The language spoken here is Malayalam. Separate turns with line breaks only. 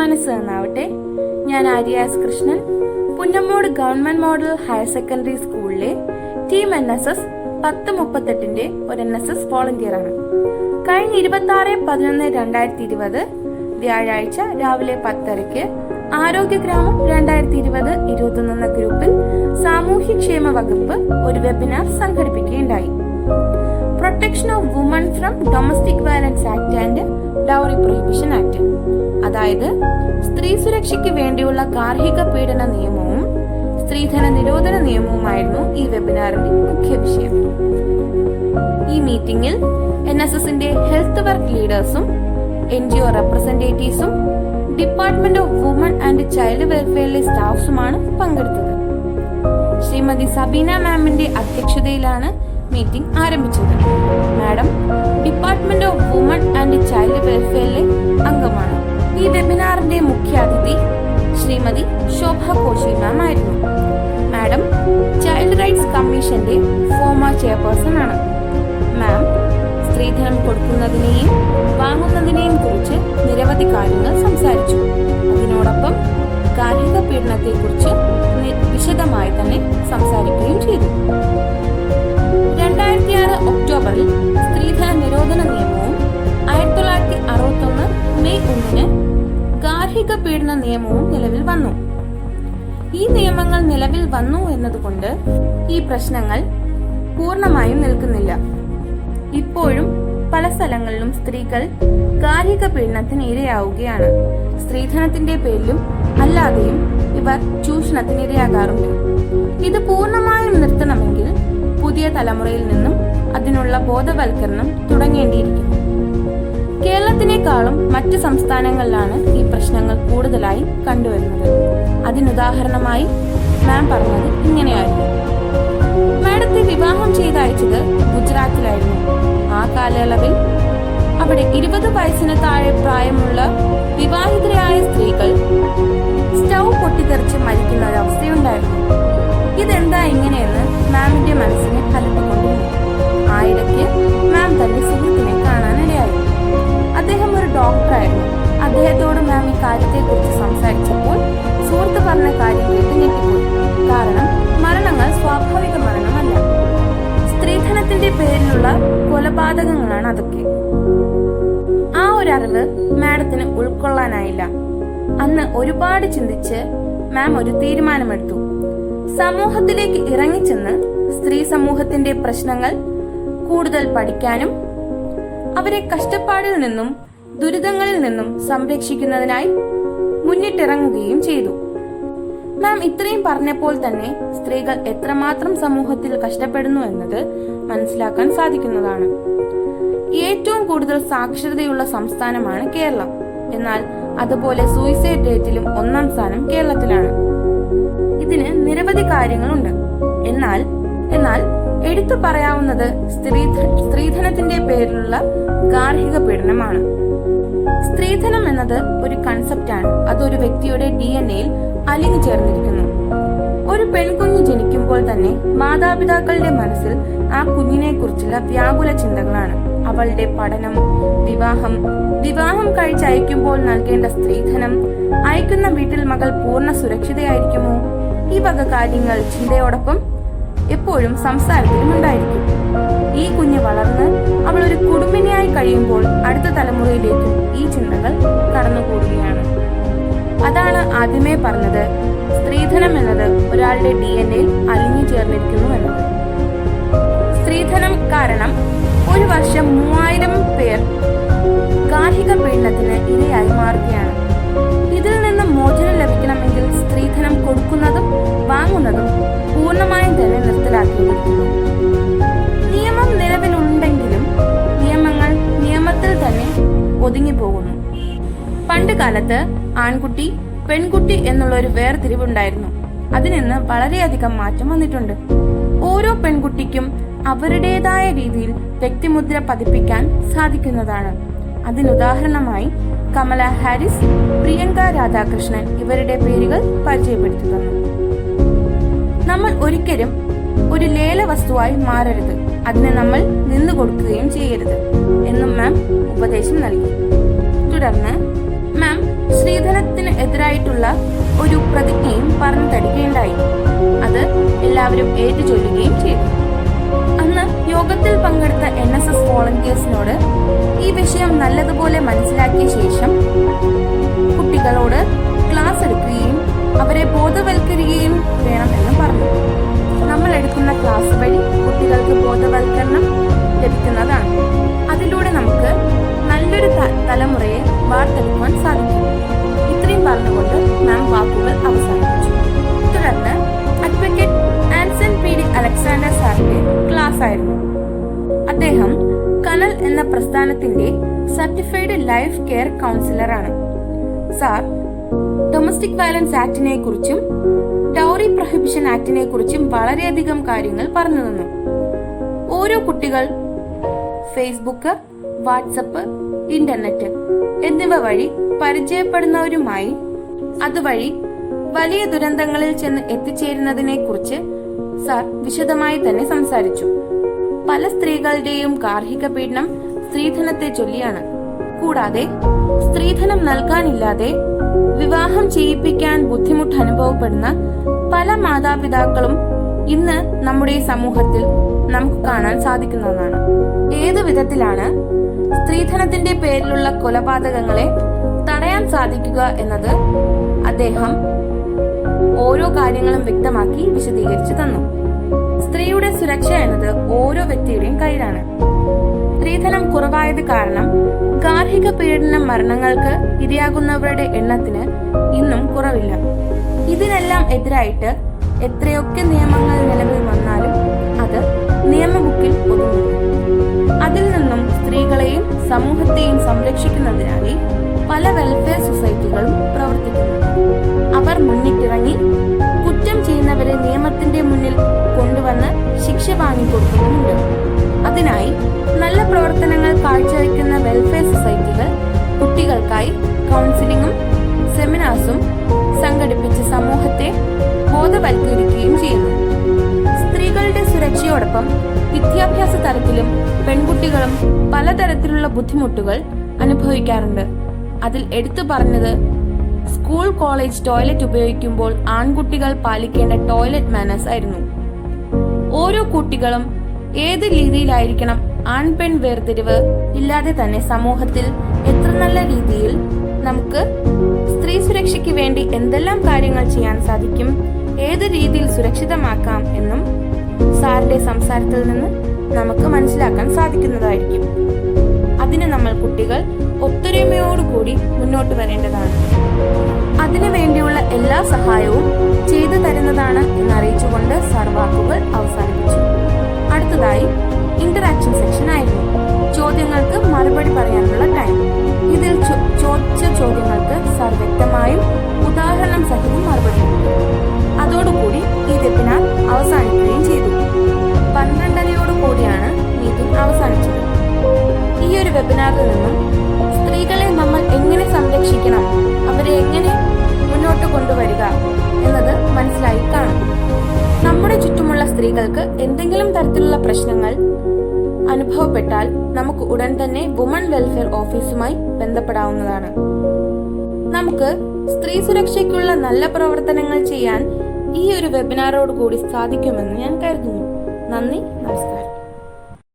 മനസ്സ് നന്നാവട്ടെ ഞാൻ Aryas Krishnan Punnamood government model higher secondary സ്കൂളിലെ ടീം എൻ എസ് എസ് പത്ത് മുപ്പത്തെട്ടിന്റെ ഒരു എൻ എസ് എസ് വോളണ്ടിയറാണ് കഴിഞ്ഞ ഇരുപത്തി ആറ് പതിനൊന്ന് രണ്ടായിരത്തി ഇരുപത് വ്യാഴാഴ്ച രാവിലെ പത്തരയ്ക്ക് ആരോഗ്യഗ്രാമം രണ്ടായിരത്തി ഇരുപത് ഇരുപത്തൊന്ന് എന്ന ഗ്രൂപ്പിൽ സാമൂഹ്യക്ഷേമ വകുപ്പ് ഒരു വെബിനാർ സംഘടിപ്പിക്കുകയുണ്ടായി protection of women from domestic violence act and dowry prohibition act അതായത് സ്ത്രീ സുരക്ഷയ്ക്ക് വേണ്ടിയുള്ള ഗാർഹിക പീഡന നിയമവും സ്ത്രീധന നിരോധന നിയമവുമായിരുന്നു ഈ വെബിനാറിന്റെ മുഖ്യ വിഷയം ഈ മീറ്റിംഗിൽ എൻ എസ് എസിന്റെ ഹെൽത്ത് വർക്ക് ലീഡേഴ്സും എൻ ജി ഒ റെപ്രസെന്റേറ്റീവ്സും department of women and child വെൽഫെയറിലെ സ്റ്റാഫ്സുമാണ് പങ്കെടുത്തത് ശ്രീമതി സബീന മാമിന്റെ അധ്യക്ഷതയിലാണ് മീറ്റിംഗ് ആരംഭിച്ചത് madam department of women and child വെൽഫെയറിലെ അംഗമാണ് ഈ വെബിനാറിന്റെ മുഖ്യാതിഥി ശ്രീമതി ശോഭ കോശി മാം ആയിരുന്നു മാഡം ചൈൽഡ് റൈറ്റ്സ് കമ്മീഷന്റെ ഫോമ ചെയർപേഴ്സൺ ആണ് മാം സ്ത്രീധനം കൊടുക്കുന്നതിനെയും വാങ്ങുന്നതിനെയും കുറിച്ച് നിരവധി കാര്യങ്ങൾ സംസാരിച്ചു അതിനോടൊപ്പം ഗാർഹിക പീഡനത്തെക്കുറിച്ച് വിശദമായി തന്നെ സംസാരിക്കുകയും ചെയ്തു എന്നതിന് ഗാർഹിക പീഡന നിയമവും നിലവിൽ വന്നു ഈ നിയമങ്ങൾ നിലവിൽ വന്നു എന്നതുകൊണ്ട് ഈ പ്രശ്നങ്ങൾ പൂർണ്ണമായും നിൽക്കുന്നില്ല ഇപ്പോഴും പല സ്ഥലങ്ങളിലും സ്ത്രീകൾ ഗാർഹിക പീഡനത്തിന് ഇരയാവുകയാണ് സ്ത്രീധനത്തിന്റെ പേരിലും അല്ലാതെയും ഇവർ ചൂഷണത്തിന് ഇരയാകാറുണ്ട് ഇത് പൂർണ്ണമായും നിർത്തണമെങ്കിൽ പുതിയ തലമുറയിൽ നിന്നും അതിനുള്ള ബോധവൽക്കരണം തുടങ്ങേണ്ടിയിരിക്കുന്നു മറ്റ് സംസ്ഥാനങ്ങളിലാണ് ഈ പ്രശ്നങ്ങൾ കൂടുതലായി കണ്ടുവരുന്നത് അതിനുദാഹരണമായി മാം പറഞ്ഞത് ഇങ്ങനെയായിരുന്നു മാഡത്തെ വിവാഹം ചെയ്തയച്ചത് ഗുജറാത്തിലായിരുന്നു ആ കാലയളവിൽ അവിടെ ഇരുപത് വയസ്സിന് താഴെ പ്രായമുള്ള വിവാഹിതരായ സ്ത്രീകൾ സ്റ്റൗ പൊട്ടിത്തെറിച്ച് മരിക്കുന്ന ഒരവസ്ഥയുണ്ടായിരുന്നു ഇതെന്താ ഇങ്ങനെയെന്ന് മാമിന്റെ മനസ്സിനെ കലപ്പിക്കൊണ്ടിരുന്നു ആയിടയ്ക്ക് മാം തന്റെ സുഹൃത്തിനെ അദ്ദേഹം ഒരു ഡോക്ടറായിരുന്നു അദ്ദേഹത്തോട് മാം ഈ കാര്യത്തെക്കുറിച്ച് സംസാരിച്ചപ്പോൾ സുഹൃത്ത് പറഞ്ഞ കാര്യം കേട്ട് ഞെട്ടിപ്പോയി കാരണം മരണങ്ങൾ സ്വാഭാവിക മരണമല്ല സ്ത്രീധനത്തിന്റെ പേരിലുള്ള കൊലപാതകങ്ങളാണ് അതൊക്കെ ആ ഒരു അറിവ് മാഡത്തിന് ഉൾക്കൊള്ളാനായില്ല അന്ന് ഒരുപാട് ചിന്തിച്ച് മാം ഒരു തീരുമാനമെടുത്തു സമൂഹത്തിലേക്ക് ഇറങ്ങിച്ചെന്ന് സ്ത്രീ സമൂഹത്തിന്റെ പ്രശ്നങ്ങൾ കൂടുതൽ പഠിക്കാനും അവരെ കഷ്ടപ്പാടിൽ നിന്നും ദുരിതങ്ങളിൽ നിന്നും സംരക്ഷിക്കുന്നതിനായി മുന്നിട്ടിറങ്ങുകയും ചെയ്തു മാം ഇത്രയും പറഞ്ഞപ്പോൾ തന്നെ സ്ത്രീകൾ എത്രമാത്രം സമൂഹത്തിൽ കഷ്ടപ്പെടുന്നു എന്നത് മനസ്സിലാക്കാൻ സാധിക്കുന്നതാണ് ഏറ്റവും കൂടുതൽ സാക്ഷരതയുള്ള സംസ്ഥാനമാണ് കേരളം എന്നാൽ അതുപോലെ സൂയിസൈഡ് റേറ്റിലും ഒന്നാം സ്ഥാനം കേരളത്തിലാണ് ഇതിന് നിരവധി കാര്യങ്ങളുണ്ട് എന്നാൽ എന്നാൽ എടുത്തു പറയാവുന്നത് സ്ത്രീ സ്ത്രീധനത്തിന്റെ പേരിലുള്ള ഗാർഹിക പീഡനമാണ് സ്ത്രീധനം എന്നത് ഒരു കൺസെപ്റ്റാണ് അത് ഒരു വ്യക്തിയുടെ ഡി എൻ എയിൽ അലിഞ്ഞു ചേർന്നിരിക്കുന്നു ഒരു പെൺകുഞ്ഞ് ജനിക്കുമ്പോൾ തന്നെ മാതാപിതാക്കളുടെ മനസ്സിൽ ആ കുഞ്ഞിനെ കുറിച്ചുള്ള വ്യാകുല ചിന്തകളാണ് അവളുടെ പഠനം വിവാഹം വിവാഹം കഴിച്ചയക്കുമ്പോൾ നൽകേണ്ട സ്ത്രീധനം അയക്കുന്ന വീട്ടിൽ മകൾ പൂർണ്ണ സുരക്ഷിതയായിരിക്കുമോ ഈ വക കാര്യങ്ങൾ ചിന്തയോടൊപ്പം എപ്പോഴും സംസാരത്തിലും ഉണ്ടായിരിക്കും ഈ കുഞ്ഞ് വളർന്ന് അവൾ ഒരു കുടുംബിനിയായി കഴിയുമ്പോൾ അടുത്ത തലമുറയിലേക്കും ഈ ചിന്തകൾ കടന്നുകൂടുകയാണ് അതാണ് ആദ്യമേ പറഞ്ഞത് സ്ത്രീധനം എന്നത് ഒരാളുടെ ഡി എൻ എയിൽ അലിഞ്ഞു ചേർന്നിരിക്കുന്നു എന്നത് സ്ത്രീധനം കാരണം ഒരു വർഷം മൂവായിരം പേർ ഗാർഹിക പീഡനത്തിന് ഇരയായി സാധനം കൊടുക്കുന്നതും വാങ്ങുന്നതും പൂർണ്ണമായും തന്നെ നിർത്തലാക്കിയിരിക്കുന്നു നിയമം നിലവിലുണ്ടെങ്കിലും നിയമങ്ങൾ നിയമത്തിൽ തന്നെ ഒതുങ്ങിപ്പോകുന്നു പണ്ട് കാലത്ത് ആൺകുട്ടി പെൺകുട്ടി എന്നുള്ള ഒരു വേർതിരിവുണ്ടായിരുന്നു അതിനിന്ന് വളരെയധികം മാറ്റം വന്നിട്ടുണ്ട് ഓരോ പെൺകുട്ടിക്കും അവരുടേതായ രീതിയിൽ വ്യക്തിമുദ്ര പതിപ്പിക്കാൻ സാധിക്കുന്നതാണ് അതിനുദാഹരണമായി കമല ഹാരിസ് പ്രിയങ്ക രാധാകൃഷ്ണൻ ഇവരുടെ പേരുകൾ പരിചയപ്പെടുത്തി തന്നു നമ്മൾ ഒരിക്കലും ഒരു ലേല വസ്തുവായി മാറരുത് അതിന് നമ്മൾ നിന്നു കൊടുക്കുകയും ചെയ്യരുത് എന്നും മാം ഉപദേശം നൽകി തുടർന്ന് മാം സ്ത്രീധനത്തിന് എതിരായിട്ടുള്ള ഒരു പ്രതിജ്ഞയും പറഞ്ഞു തരികയുണ്ടായി അത് എല്ലാവരും ഏറ്റുചൊല്ലുകയും ചെയ്തു അന്ന് യോഗത്തിൽ പങ്കെടുത്ത എൻ എസ് എസ് വോളണ്ടിയേഴ്സിനോട് ഈ വിഷയം നല്ലതുപോലെ മനസ്സിലാക്കിയ ശേഷം കുട്ടികളോട് ക്ലാസ് എടുക്കുകയും സംസ്ഥാനത്തിന്റെ സർട്ടിഫൈഡ് ലൈഫ് കെയർ കൗൺസിലറാണ് സാർ ഡൊമസ്റ്റിക് വയലൻസ് ആക്ടിനെ കുറിച്ചും ഡൗറി പ്രൊഹിബിഷൻ ആക്ടിനെ കുറിച്ചും വളരെയധികം കാര്യങ്ങൾ പറഞ്ഞു തന്നു ഓരോ കുട്ടികൾ ഫേസ്ബുക്ക് വാട്സപ്പ് ഇന്റർനെറ്റ് എന്നിവ വഴി പരിചയപ്പെടുന്നവരുമായി അതുവഴി വലിയ ദുരന്തങ്ങളിൽ ചെന്ന് എത്തിച്ചേരുന്നതിനെ കുറിച്ച് സാർ വിശദമായി തന്നെ സംസാരിച്ചു പല സ്ത്രീകളുടെയും ഗാർഹിക പീഡനം സ്ത്രീധനത്തെ ചൊല്ലിയാണ് കൂടാതെ സ്ത്രീധനം നൽകാനില്ലാതെ വിവാഹം ചെയ്യിപ്പിക്കാൻ ബുദ്ധിമുട്ട് അനുഭവപ്പെടുന്ന പല മാതാപിതാക്കളും ഇന്ന് നമ്മുടെ സമൂഹത്തിൽ നമുക്ക് കാണാൻ സാധിക്കുന്നതാണ് ഏതു വിധത്തിലാണ് സ്ത്രീധനത്തിന്റെ പേരിലുള്ള കൊലപാതകങ്ങളെ തടയാൻ സാധിക്കുക എന്നത് അദ്ദേഹം ഓരോ കാര്യങ്ങളും വ്യക്തമാക്കി വിശദീകരിച്ചു തന്നു സ്ത്രീയുടെ സുരക്ഷ എന്നത് ഓരോ വ്യക്തിയുടെയും കയ്യിലാണ് സ്ത്രീധനം കുറവായത് കാരണം ഗാർഹിക പീഡന മരണങ്ങൾക്ക് ഇരയാകുന്നവരുടെ എണ്ണത്തിന് ഇന്നും കുറവില്ല ഇതിനെല്ലാം എതിരായിട്ട് എത്രയൊക്കെ നിയമങ്ങൾ നിലവിൽ വന്നാലും അത് നിയമബുക്കിൽ ഒതുങ്ങുന്നു അതിൽ നിന്നും സ്ത്രീകളെയും സമൂഹത്തെയും സംരക്ഷിക്കുന്നതിനായി പല വെൽഫെയർ സൊസൈറ്റികളും പ്രവർത്തിക്കുന്നു അവർ മുന്നിട്ടിറങ്ങി കുറ്റം ചെയ്യുന്നവരെ നിയമത്തിന്റെ മുന്നിൽ കൊണ്ടുവന്ന് ശിക്ഷ വാങ്ങിക്കൊടുക്കുന്നുണ്ട് അതിനായി നല്ല പ്രവർത്തനങ്ങൾ കാഴ്ചവെക്കുന്ന വെൽഫെയർ സൊസൈറ്റികൾ കുട്ടികൾക്കായി കൗൺസിലിംഗും സെമിനാർസും സംഘടിപ്പിച്ച് സമൂഹത്തെ ബോധവൽക്കരിക്കുകയും ചെയ്യുന്നു സ്ത്രീകളുടെ സുരക്ഷയോടൊപ്പം വിദ്യാഭ്യാസ തലത്തിലും പെൺകുട്ടികളും പലതരത്തിലുള്ള ബുദ്ധിമുട്ടുകൾ അനുഭവിക്കാറുണ്ട് അതിൽ എടുത്തു പറഞ്ഞത് സ്കൂൾ കോളേജ് ടോയ്ലറ്റ് ഉപയോഗിക്കുമ്പോൾ ആൺകുട്ടികൾ പാലിക്കേണ്ട ടോയ്ലറ്റ് മാനേഴ്സ് ആയിരുന്നു ഓരോ കുട്ടികളും ഏത് രീതിയിലായിരിക്കണം ആൺ പെൺ വേർതിരിവ് ഇല്ലാതെ തന്നെ സമൂഹത്തിൽ എത്ര നല്ല രീതിയിൽ നമുക്ക് സ്ത്രീ സുരക്ഷയ്ക്ക് വേണ്ടി എന്തെല്ലാം കാര്യങ്ങൾ ചെയ്യാൻ സാധിക്കും ഏത് രീതിയിൽ സുരക്ഷിതമാക്കാം എന്നും സാറിന്റെ സംസാരത്തിൽ നിന്ന് നമുക്ക് മനസ്സിലാക്കാൻ സാധിക്കുന്നതായിരിക്കും അതിന് നമ്മൾ കുട്ടികൾ ഒത്തൊരുമയോടുകൂടി മുന്നോട്ട് വരേണ്ടതാണ് അതിനു വേണ്ടിയുള്ള എല്ലാ സഹായവും ചെയ്തു തരുന്നതാണ് എന്നറിയിച്ചുകൊണ്ട് സർവാ ചോദിച്ച ചോദ്യങ്ങൾക്ക് സാർ വ്യക്തമായും ഉദാഹരണം സഹിതം മറുപടി അതോടുകൂടി ഈ വെബിനാർ അവസാനിക്കുകയും ചെയ്തു പന്ത്രണ്ടരയോട് കൂടിയാണ് മീറ്റിംഗ് അവസാനിച്ചത് ഈ ഒരു വെബിനാറിൽ നിന്നും സ്ത്രീകളെ നമ്മൾ എങ്ങനെ സംരക്ഷിക്കണം അവരെ എങ്ങനെ മുന്നോട്ട് കൊണ്ടുവരിക എന്നത് മനസ്സിലായി കാണും നമ്മുടെ ചുറ്റുമുള്ള സ്ത്രീകൾക്ക് എന്തെങ്കിലും തരത്തിലുള്ള പ്രശ്നങ്ങൾ അനുഭവപ്പെട്ടാൽ നമുക്ക് ഉടൻ തന്നെ വുമൺ വെൽഫെയർ ഓഫീസുമായി ബന്ധപ്പെടാവുന്നതാണ് നമുക്ക് സ്ത്രീ സുരക്ഷയ്ക്കുള്ള നല്ല പ്രവർത്തനങ്ങൾ ചെയ്യാൻ ഈ ഒരു വെബിനാറോട് കൂടി സാധിക്കുമെന്ന് ഞാൻ കരുതുന്നു നന്ദി നമസ്കാരം